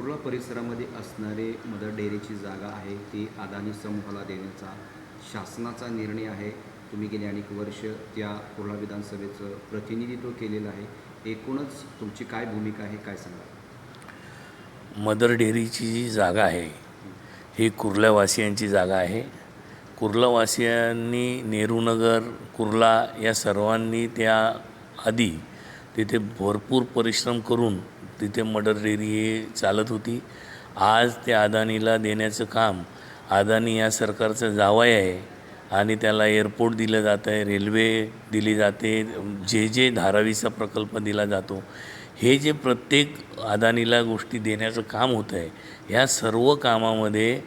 कुर्ला परिसरामध्ये असणारे मदर डेअरीची जागा आहे. ती अदानी समूहाला देण्याचा शासनाचा निर्णय आहे. तुम्ही गेले अनेक वर्ष त्या कुर्ला विधानसभेचं प्रतिनिधित्व केलेलं आहे. एकूणच तुमची काय भूमिका आहे काय सांगा मदर डेअरीची जी जागा आहे ही कुर्ल्यावासियांची जागा आहे. कुर्लावासियांनी नेहरूनगर कुर्ला या सर्वांनी त्या आधी तिथे भरपूर परिश्रम करून तिथे मटर डेअरी हे चालत होती. आज ते अदानीला देण्याचं काम अदानी या सरकारचं जावाय आहे आणि त्याला एअरपोर्ट दिलं जातं आहे रेल्वे दिली जाते जे जे धारावीचा प्रकल्प दिला जातो. हे जे प्रत्येक अदानीला गोष्टी देण्याचं काम होतं आहे ह्या सर्व कामामध्ये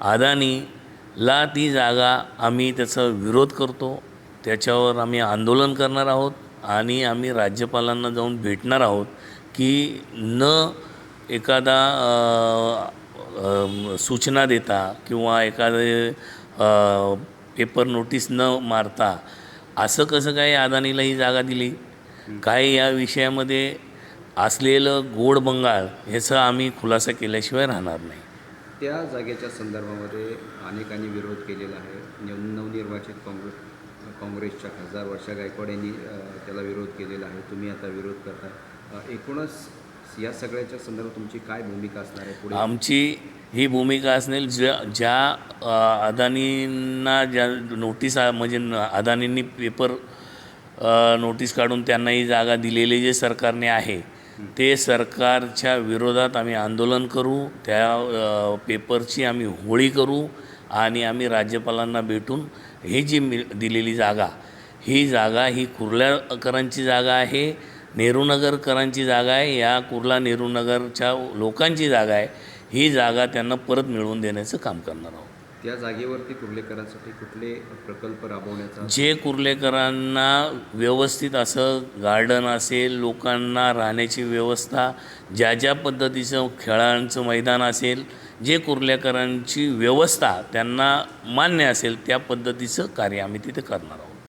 अदानीला ती जागा आम्ही त्याचा विरोध करतो. त्याच्यावर आम्ही आंदोलन करणार आहोत आणि आम्ही राज्यपालांना जाऊन भेटणार आहोत. की न एखादा सूचना देता किंवा एखादे पेपर नोटीस न मारता असं कसं काय अदानीला ही जागा दिली? काय या विषयामध्ये असलेलं गोड बंगाल ह्याचा आम्ही खुलासा केल्याशिवाय राहणार नाही. त्या जागेच्या संदर्भामध्ये अनेकांनी विरोध केलेला आहे. नव नवनिर्वाचित काँग्रेस काँग्रेसच्या खासदार वर्षा गायकवाड यांनी त्याला विरोध केलेला आहे. तुम्ही आता विरोध करता एकूणच या सगळ्याच्या संदर्भात तुमची काय भूमिका असणार आहे पुढे? आमची ही भूमिका असणार ज्या ज्या अदानींना ज्या नोटीस म्हणजे अदानींनी पेपर नोटीस काढून त्यांना ही जागा दिलेली जे सरकारने आहे ते सरकारच्या विरोधात आम्ही आंदोलन करू त्या पेपरची आम्ही होळी करू आणि आम्ही राज्यपालांना भेटून ही जी मि दिलेली जागा ही जागा ही कुर्ल्याकरांची जागा आहे. नेहरूनगरकरांची जागा आहे या कुर्ला नेहरूनगरच्या लोकांची जागा आहे. ही जागा त्यांना परत मिळवून देण्याचं काम करणार आहोत. त्या जागेवरती कुर्लेकरांसाठी कुठले प्रकल्प राबवण्याचा? जे कुर्लेकरांना व्यवस्थित असं गार्डन असेल लोकांना राहण्याची व्यवस्था ज्या ज्या पद्धतीचं खेळांचं मैदान असेल जे कुर्लेकरांची व्यवस्था त्यांना मान्य असेल त्या पद्धतीचं कार्य आम्ही तिथे करणार आहोत.